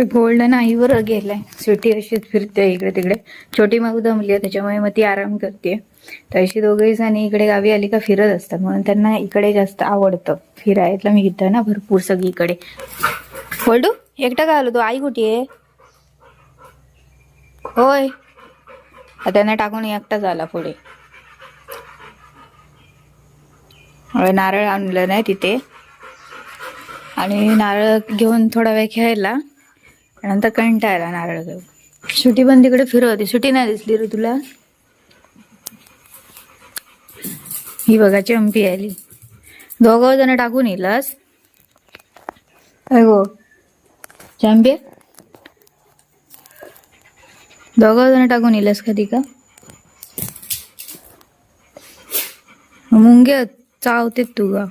तर गोल्डन आईवर गेलाय. सुटी अशीच फिरते इकडे तिकडे. छोटी मग दमली आहे त्याच्यामुळे मग ती आराम करते तर अशी दोघेही जणी इकडे गावी आली का फिरत असतात. म्हणून त्यांना इकडे जास्त आवडतं. फिरायला मी इथं ना भरपूर सगळीकडे बोलडू एकटा का आलो? तो आई कुठे आहे? होय. त्यांना टाकून एकटाच आला पुढे. नारळ आणलं नाही तिथे. आणि नारळ घेऊन थोडा वेळ खेळला नंतर कंटाळला नारळ घेऊन सुटी पण तिकडे फिरत होती सुटी नाही दिसली रे तुला? ही बघा चंपी आली. दोघं जण टाकून येलास गो चंपी? दोघं जण टाकून येलास कधी का? मुंगे चावते तू गा.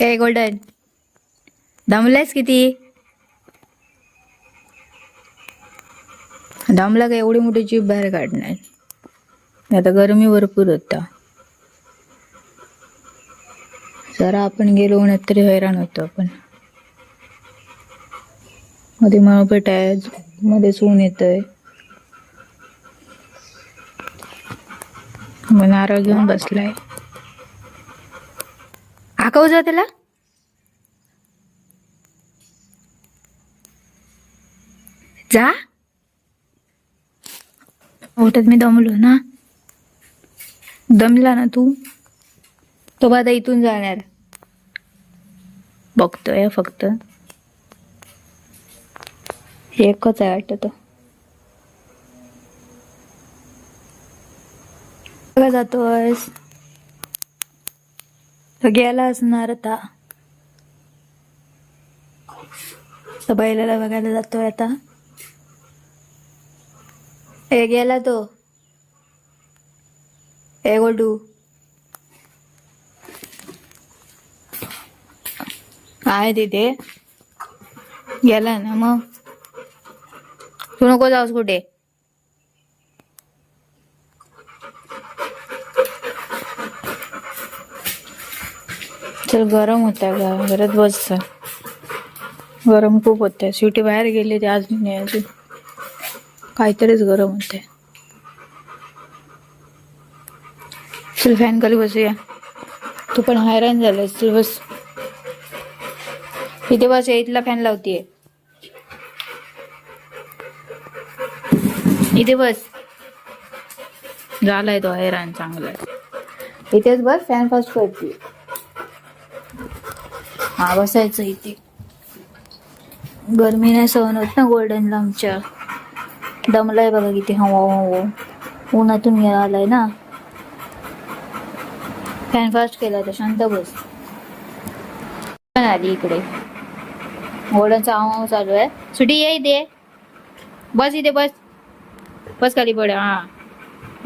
ए गोल्डन. दमलायस किती? दमला का एवढी मोठी जीप बाहेर काढणार? आता गरमी भरपूर होता. जरा आपण गेलो उन्हात तरी हैराण होतो आपण. मध्ये मळपेट आहे मध्येच ऊन येतंय. मग नारळ घेऊन बसलाय. आकाऊ जा त्याला. जा. ओटत मी दमलो ना. दमला ना तू. तो आता इथून जाणार. बघतोय फक्त. एकच आहे वाटत बघा जातोयस. तो गेला असणार आता. बैलाला बघायला जातोय आता. ए गेला तो. ए गोल्डू आहे तिथे. गेला ना मग. तू नको जाऊस कुठे? चल गरम होत आहे घरात बस. गरम खूप होत आहे बाहेर गेली ते अजून नाही अजून. काहीतरीच गरम होते चल फॅन खाली बसूया. तू पण हैराण झालायस चल बस. इथे बस इथला फॅन लावतीये. इथे बस. झालाय तो हैराण चांगला. इथेच बस फॅन फास्ट करते हा बसायचं इथे. गरमीने सहन होत ना गोल्डनला आमच्या. दमलाय बघा किती. हवा हवा उन्हातून आलाय ना. फॅन फास्ट केला तर शांत बस. पण आली इकडे. गोल्डनचा हवा चालू आहे. सुटी ये इथे. बस इथे बस. बस खाली पड. हा.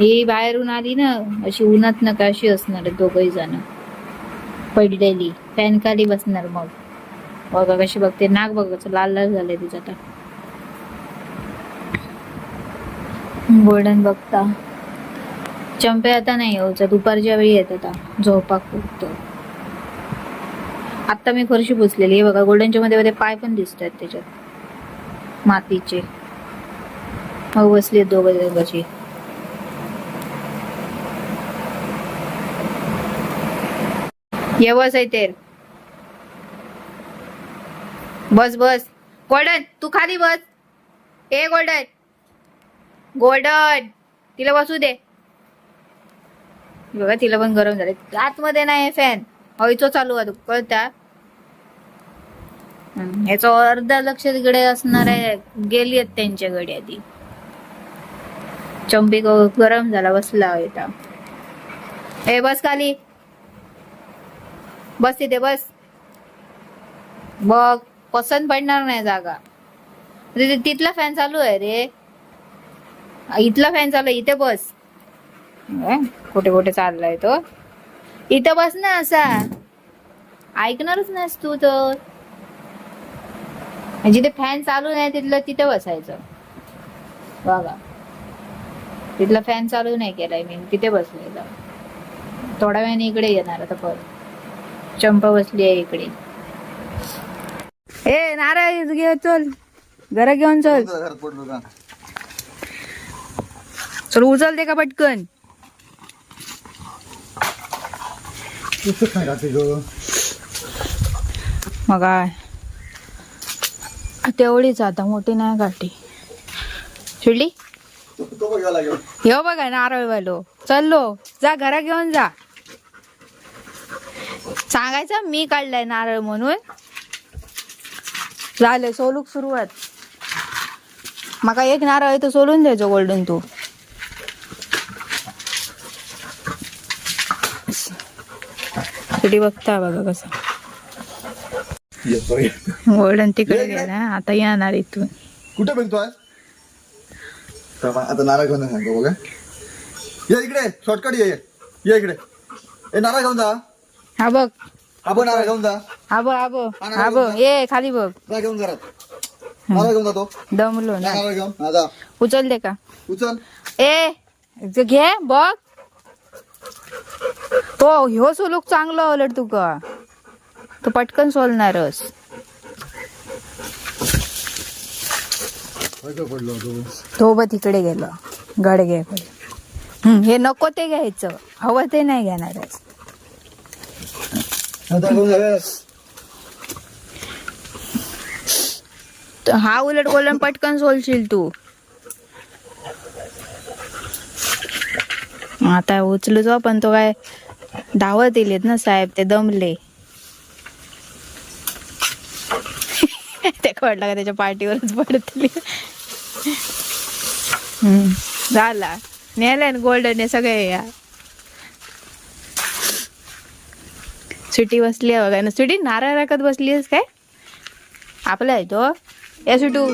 ही बाहेरून आली ना अशी उन्हात नका अशी असणार दोघही जण. पडलेली. फॅन खाली बसणार मग. बघा कशी बघते. नाक बघ लाल लाल झालंय तिचं आता. गोल्डन बघता. चंपे आता नाही हो, यायचा दुपारच्या वेळी येत आता. झोपाक खूप आता मी फरशी पुसलेली आहे. बघा गोल्डनच्या मध्ये मध्ये पाय पण दिसत आहेत त्याच्यात. मातीचे. मग बसली दोघं जण येवस आहे ते बस बस. गोल्डन तू खाली बस. ए गोल्डन गोल्डन तिला बसू दे. बघा तिला पण गरम झाले. आतमध्ये नाही फॅन हयचो चालू आहे. कळता याचं अर्धा लक्ष तिकडे असणार आहे. गेली आहेत त्यांच्याकडे आधी. चंपी ग- गरम झाला बसला येता ए बस खाली. बस तिथे बस. बघ पसंत पडणार नाही जागा. तिथला फॅन चालू आहे रे. इथला फॅन चालू आहे इथे बस. कुठे कुठे चाललाय तो? इथं बस ना असा. ऐकणारच नाहीस तू तर. जिथे फॅन चालू नाही तिथलं तिथे बसायचं. बघा. तिथला फॅन चालू नाही केलाय मी तिथे बसलेला थोड्या वेळाने इकडे येणार आता परत. चंपा बसली आहे इकडे. ए नारळ घे चल. घरा घेऊन चल. चल उचल दे का पटकन. मग काय तेवढीच आता मोठी नाही काठी शिडली? तो हे बघा नारळ वालो. चललो जा घरा घेऊन जा. सांगायचं मी काढलाय नारळ म्हणून. झालं सोलूक सुरुवात. माका एक नारळ आहे तर सोलून द्यायचो गोल्डन तू. किती बघता बघा कसं. गोल्डन तिकडे गेला आता येणार इथून. कुठे बघतो आज? आता नारळ घेऊन सांगतो बघा. ये इकडे शॉर्टकट ये ये. इकडे. ए नारळ घेऊन जा. हा बघ. हा बघ नारळ घेऊन जा. हा बघ हा बघ. हा बघ. ये खाली बघ. घेऊन घरात नारळ घेऊन जातो दमलो नारळ घेऊन. उचल दे का? उचल. ए घे बघ. तो ह्यो सोलूक चांगलं उलट तुका. तो पटकन सोलणारच. तो बघ तिकडे गेलो. गडग्याकडे हम्म, हे नको ते घ्यायचं. हवं ते नाही घेणारच. हा उलट गोलन पटकन सोलशील तू. आता उचलू जो पण तो काय धावत येलेत ना साहेब ते दमले. ते वाटलं का त्याच्या पाठीवरच पडतली. झाला. नेलाय ना गोल्डन हे सगळे या. सुटी बसली आहे बघा. ना सुटी नारळ राखत बसली आहेस काय? आपला आहे तो. या सुटू.